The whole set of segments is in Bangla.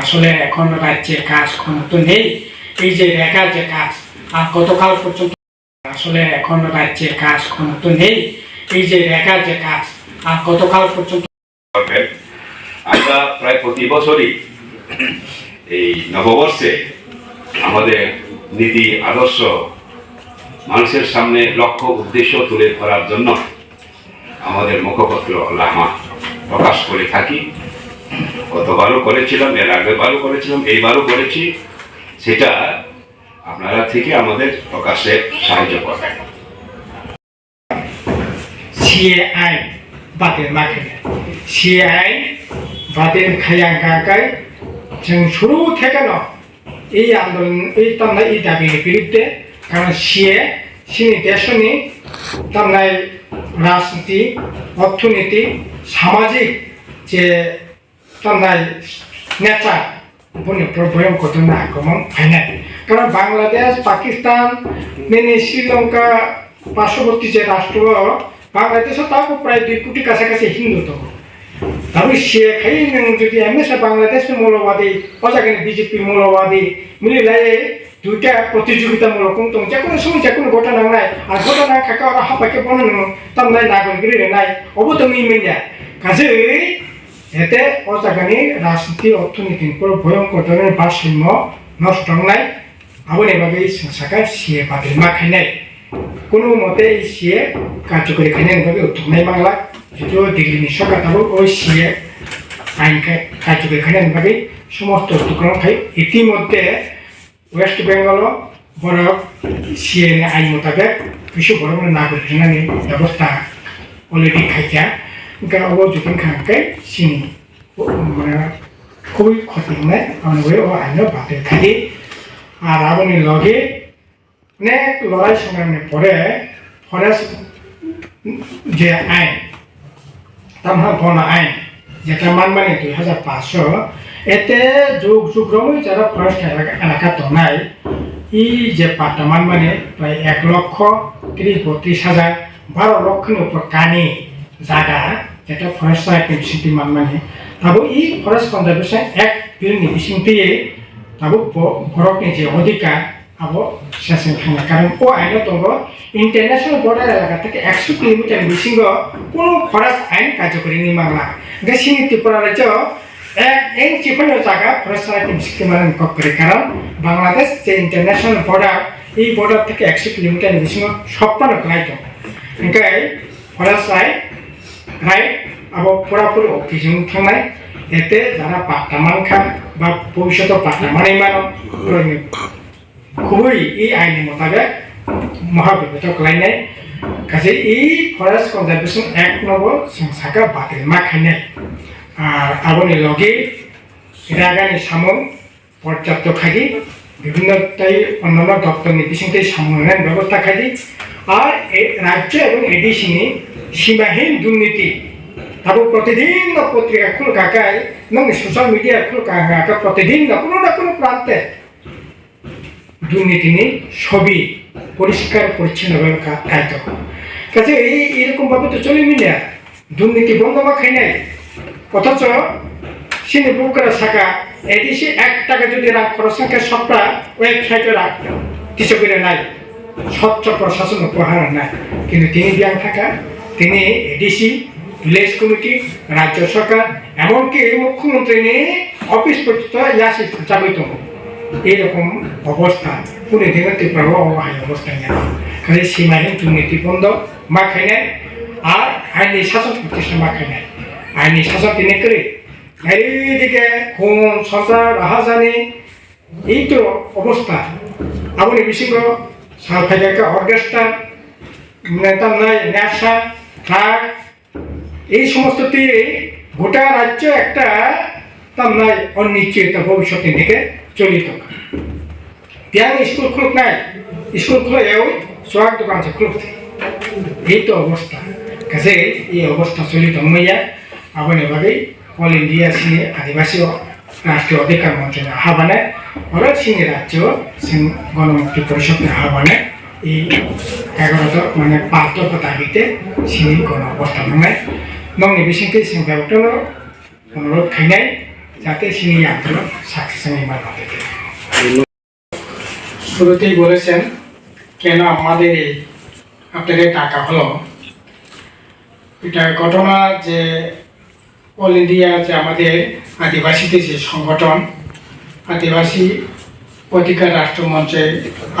আসলে এখন রাজ্যের কাজ তো নেই। এই যে রেখার যে কাজ, আর গতকাল পর্যন্ত আসলে এখন রাজ্যের কাজ তো নেই। এই যে রেখার যে কাজ, আর গতকাল পর্যন্ত আমরা প্রায় প্রতি বছরই এই নববর্ষে আমাদের নীতি, আদর্শ, মানুষের সামনে লক্ষ্য, উদ্দেশ্য তুলে ধরার জন্য আমাদের মুখপত্র লামা প্রকাশ করে থাকি। গতবারও করেছিলাম, এর আগেরবারও করেছিলাম, এইবারও করেছি। সেটা আপনারা থেকে আমাদের প্রকাশে সাহায্য করবেন শুরু থেকে না, এই আন্দোলন, এই তামনা এই দাবির বিরুদ্ধে, কারণ সিএ, সিনি দেশনি তামনায় রাজনীতি, অর্থনীতি, সামাজিক যে তামনাय নেচার বনে ভয়ঙ্কর জন্য আক্রমণ হয় কারণ বাংলাদেশ পাকিস্তান মেনে শ্রীলঙ্কা পার্শ্ববর্তী যে রাষ্ট্র বাংলাদেশও তাও প্রায় দুই কোটি কাছাকাছি হিন্দু তো তবে সে খাই নों যদি এমএসএ বাংলাদেশের মৌলবাদী অজাগানি বিজেপি মৌলবাদী মিলিলাই দুইটা প্রতিযোগিতামূলক দं যে কোনো সময় যে কোনো ঘটনা নাই আর ঘটনা খাকা ওরা হাপাকে বনানো তামনাय নাগরিক নাই অবতমি মিন্যা কাজে এতে অজাগানি রাজনীতি অর্থনীতির উপর ভয়ঙ্কর ধরনের ভারসাম্য নষ্ট নাই আবার এভাবে এই সংস্থাকে সিয়ে বাতিল মাখাই নাই। কোনো মতে এই সিএ কার্যকরী খাই এভাবে উদ্যোগ নাই বাংলা। যদিও দিল্লি সরকার তারপর ওই সিএ আইন কার্যকরী খাই এভাবে সমস্ত অতিক্রম খাই ইতিমধ্যে ওয়েস্ট বেঙ্গল বড় সিএ আইন মোতাবেক কিছু বড় বড় নাগরিক ব্যবস্থা অলরেডি খাইয়া খাইছা ఇంకా ও যখন খাকে সিনি মানে খুবই ক্ষতি নাই আমাদের ও আইন বাতিল খালি আর আপনি লগে অনেক লড়াই সংগ্রামের পরে ফরেস্ট যে আইন তামহা বন আইন যেটা মানমানি দুই হাজার পাঁচশো এতে যুগ যুগরমই যারা ফরেস্ট এলাকা এলাকা দনাই ই যে পাট্টা মানমানি প্রায় এক লক্ষ তিরিশ বত্রিশ হাজার বারো লক্ষের উপর কানি জায়গা এটা forest law activity mamma ne tabo e forest conservation act ni nibishing te tabo borok ni অধিকার আবো শাসন খানা। কারণ ও আইন তঙ্গ ইন্টারন্যাশনাল বর্ডার এলাকা থেকে একশো কিলোমিটার বিশিঙ্গ কোনো ফরেস্ট আইন কার্যকরী নি মামলা। গেছিনি ত্রিপুরা রাজ্য এক এই চিপনের জায়গা ফরেস্ট আইন সিকিমের করে। কারণ বাংলাদেশ যে ইন্টারন্যাশনাল বর্ডার এই বর্ডার থেকে একশো কিলোমিটার বিশিঙ্গ সম্পন্ন করাইত ইনকাই ফরেস্ট আইন রাইট আবার পুরাপুরি কিছু সময় এতে যারা পাট্টামান খান বা ভবিষ্যতে পাট্টামানই মানো খুবই এই আইনের মোতাবেক মহাবিবেচক লাইনে। কাছে এই ফরেস্ট কনজারভেশন এক নম্বর সংস্থাকে বাতিল মাখানে আর আগুনের লগে রাগানি সামন পর্যাপ্ত খাগি বিভিন্ন তাই অন্যান্য দপ্তর নীতিসংখ্যায় সমন্বয়ের ব্যবস্থা খাগি আর রাজ্য এবং এডিসিনি সীমাহীন দুর্নীতি। তারপর প্রতিদিন পত্রিকা খুল কাকায় নং সোশ্যাল মিডিয়া খুল কাকা প্রতিদিন কোনো না কোনো প্রান্তে দুর্নীতি নেই ছবি পরিষ্কার পরিচ্ছন্নভাবে কা- কায়িত কাজে এই এরকমভাবে তো চলে মিলিয়া দুর্নীতি বন্ধ বা খাই নাই। অথচ সিনে বুকরা শাখা এডিসি এক টাকা যদি রাখ খরচ সংখ্যা সবটা ওয়েবসাইটে রাখ কিছু করে নাই, স্বচ্ছ প্রশাসন উপহার নাই। কিন্তু তিনি ব্যাংক থাকা, তিনি এডিসি, ভিলেজ কমিটি, রাজ্য সরকার, এমনকি মুখ্যমন্ত্রী নিয়ে অফিস পর্যন্ত ইয়াসি চাবিত এইরকম অবস্থা পুনে দিনে ত্রিপুরা অবহায় অবস্থা নিয়ে। কাজে সীমাহীন দুর্নীতি বন্ধ মাখাই নেয়, আর আইনি শাসন প্রতিষ্ঠা মাখাই নেয়। আইনি শাসন তিনি করে চারিদিকে খুন সন্ত্রাস রাহাজানি এই তো অবস্থা আপনি বিশিঙ্গ সালফাইজাকে অর্কেস্ট্রা নেতা নাই নেশা ট্রাক এই সমস্ত গোটা রাজ্য একটা তার নাই অনিশ্চয়তা ভবিষ্যতের দিকে চলিত ત્યાં স্কুল খুলুক নাই, স্কুল ওই সোহাগ দোকান আছে খুলুক এই তো অবস্থা কাছে এই অবস্থা চলিত মইয়া আবনে ভাবে অল ইন্ডিয়া সিনে আদিবাসী রাষ্ট্রীয় অধিকার মন্ত্রণের আহ্বানে অর্থাৎ সিনে রাজ্য সিং গণমুক্তি পরিষদের আহ্বানে এই এগারোটা মানে পাঁচটা দাবিতে সিনি গণ অবস্থান নয়। নংনি বিসিংকে সিং ব্যবহার অনুরোধ খাইনাই যাতে এই আন্দোলন সাকসেস নির্মাণ হতে শুরুতেই বলেছেন, কেন আমাদের এই আপনাদের টাকা হলো? এটা ঘটনা যে অল ইন্ডিয়া যে আমাদের আদিবাসীদের যে সংগঠন, আদিবাসী অধিকার রাষ্ট্রমঞ্চের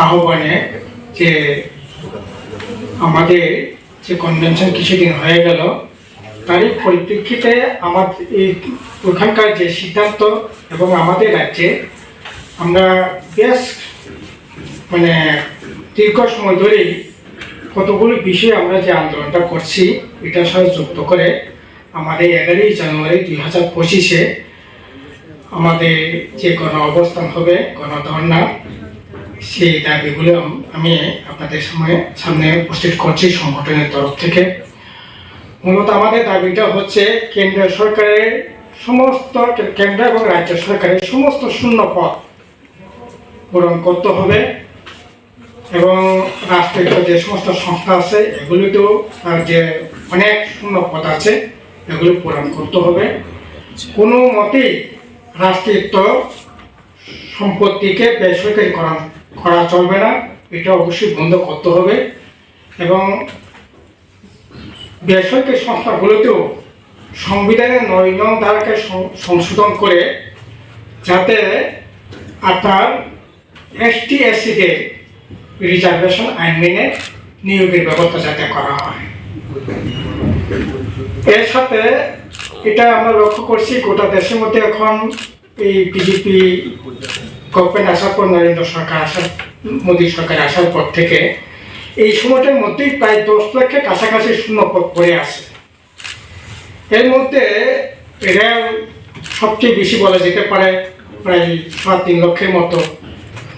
আহ্বানে যে আমাদের যে কনভেনশন কিছুদিন হয়ে গেল, তারই পরিপ্রেক্ষিতে আমার এই ওখানকার যে সিদ্ধান্ত এবং আমাদের রাজ্যে আমরা বেশ মানে দীর্ঘ সময় ধরেই কতগুলো বিষয়ে আমরা যে আন্দোলনটা করছি এটার সাথে যুক্ত করে আমাদের এগারোই জানুয়ারি দুই হাজার পঁচিশে আমাদের যে গণ অবস্থান হবে, গণধর্ণা, সেই দাবিগুলো আমি আপনাদের সামনে সামনে উপস্থিত করছি সংগঠনের তরফ থেকে। মূলত আমাদের দাবিটা হচ্ছে কেন্দ্র সরকারের সমস্ত কেন্দ্র এবং রাজ্য সরকারের সমস্ত শূন্য পদ পূরণ করতে হবে এবং রাষ্ট্রের যে সমস্ত সংস্থা আছে, এগুলিতেও তার যে অনেক শূন্য পদ আছে এগুলি পূরণ করতে হবে। কোনো মতেই রাষ্ট্রায়ত্ত সম্পত্তিকে বেসরকারি করা করা চলবে না, এটা অবশ্যই বন্ধ করতে হবে এবং বেসরকারি সংস্থাগুলোতেও সংবিধানের নয় নং ধারাকে সংশোধন করে যাতে আপনার এসটি এসসিদের রিজার্ভেশন আইন মেনে নিয়োগের ব্যবস্থা যাতে করা হয়। এর সাথে এটা আমরা লক্ষ্য করছি গোটা দেশের মধ্যে এখন এই বিজেপি গভর্নমেন্ট আসার পর, নরেন্দ্র সরকার আসার, মোদী সরকার আসার পর থেকে এই সময়টার মধ্যেই প্রায় দশ লক্ষের কাছাকাছি শূন্য পদ পড়ে আছে এর মধ্যে রেল সবচেয়ে বেশি বলা যেতে পারে প্রায় সাড়ে তিন লক্ষের মতো,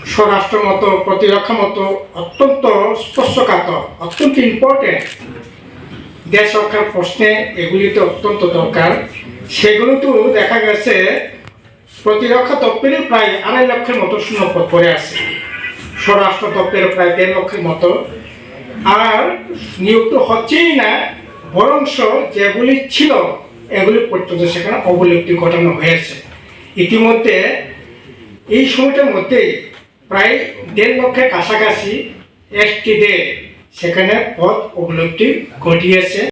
স্বরাষ্ট্র মতো, প্রতিরক্ষা মতো অত্যন্ত স্পর্শকাতর, অত্যন্ত ইম্পর্টেন্ট দেশ রক্ষার প্রশ্নে এগুলিতে অত্যন্ত দরকার। সেগুলো তো দেখা গেছে, প্রতিরক্ষা দপ্তরে প্রায় আড়াই লক্ষের মতো শূন্যপদ পড়ে আছে। স্বরাষ্ট্র দপ্তরে প্রায় দেড় লক্ষের মতো। আর নিয়োগ তো হচ্ছেই না, বরংশ যেগুলি ছিল, এগুলি পর্যন্ত সেখানে অবলুপ্তি ঘটানো হয়েছে। ইতিমধ্যে এই সময়টার মধ্যে প্রায় দেড় লক্ষের কাছাকাছি এসটিদের সেখানে পথ উপলব্ধি ঘটিয়েছে।